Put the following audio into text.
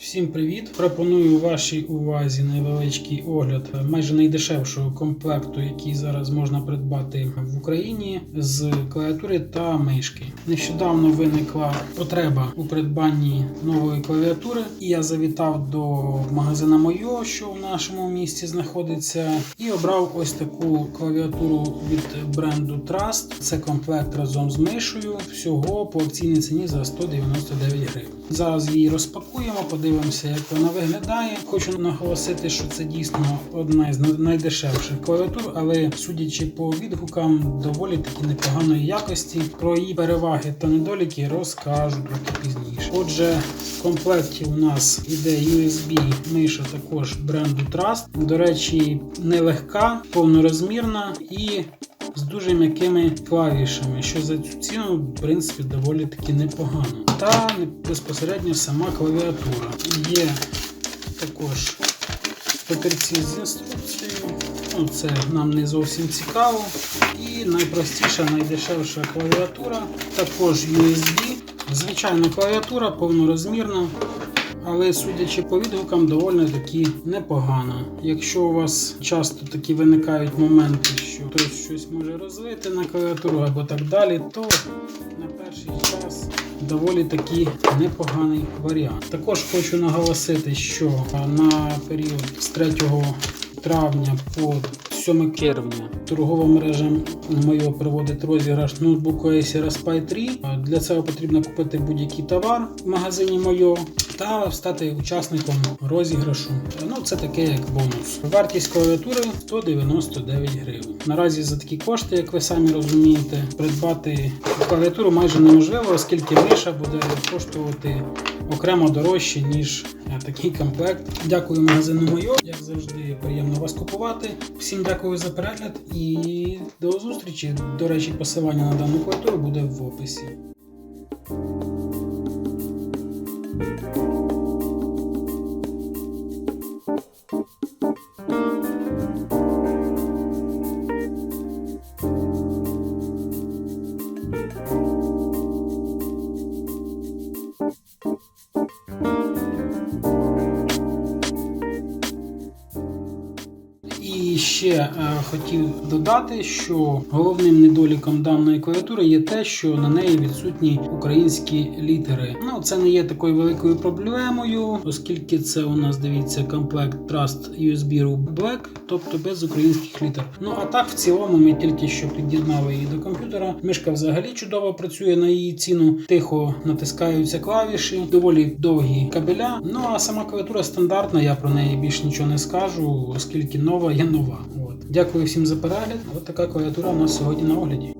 Всім привіт! Пропоную вашій увазі невеличкий огляд майже найдешевшого комплекту, який зараз можна придбати в Україні з клавіатури та мишки. Нещодавно виникла потреба у придбанні нової клавіатури, і я завітав до магазина Мойо, що в нашому місті знаходиться, і обрав ось таку клавіатуру від бренду Trust. Це комплект разом з мишею. Всього по акційній ціні за 199 гривень. Зараз її розпакуємо, подивимося, як вона виглядає. Хочу наголосити, що це дійсно одна з найдешевших клавіатур, але судячи по відгукам, доволі таки непоганої якості. Про її переваги та недоліки розкажу трохи пізніше. Отже, в комплекті у нас іде USB миша також бренду Trust. До речі, нелегка, повнорозмірна і з дуже м'якими клавішами, що за цю ціну, в принципі, доволі таки непогано. Та безпосередньо сама клавіатура. Є також папірці з інструкцією. Ну, Це нам не зовсім цікаво. І найпростіша, найдешевша клавіатура, також USB. Звичайна клавіатура, повнорозмірна. Але судячи по відгукам, доволі таки непогано. Якщо у вас часто такі виникають моменти, що хтось щось може розлити на клавіатуру або так далі, то на перший час доволі таки непоганий варіант. Також хочу наголосити, що на період з 3 травня по 7 червня торгова мережа моє проводить розіграш ноутбуку Acer Aspire 3. Для цього потрібно купити будь-який товар в магазині моє та стати учасником розіграшу. Ну, це таке як бонус. Вартість клавіатури 199 гривень. Наразі за такі кошти, як ви самі розумієте, придбати клавіатуру майже неможливо, оскільки миша буде коштувати окремо дорожче, ніж такий комплект. Дякую магазину Мойо. Як завжди, приємно вас купувати. Всім дякую за перегляд і до зустрічі. До речі, посилання на дану клавіатуру буде в описі. Ще е, хотів додати, що головним недоліком даної клавіатури є те, що на неї відсутні українські літери. Ну це не є такою великою проблемою, оскільки це у нас дивіться комплект Trust USB Root Black, тобто без українських літер. Ну а так в цілому ми тільки що під'єднали її до комп'ютера. Мишка взагалі чудово працює на її ціну, тихо натискаються клавіші, доволі довгі кабеля. Ну а сама клавіатура стандартна, я про неї більш нічого не скажу, оскільки нова є нова. От. Дякую всім за перегляд. От така клавіатура у нас сьогодні на огляді.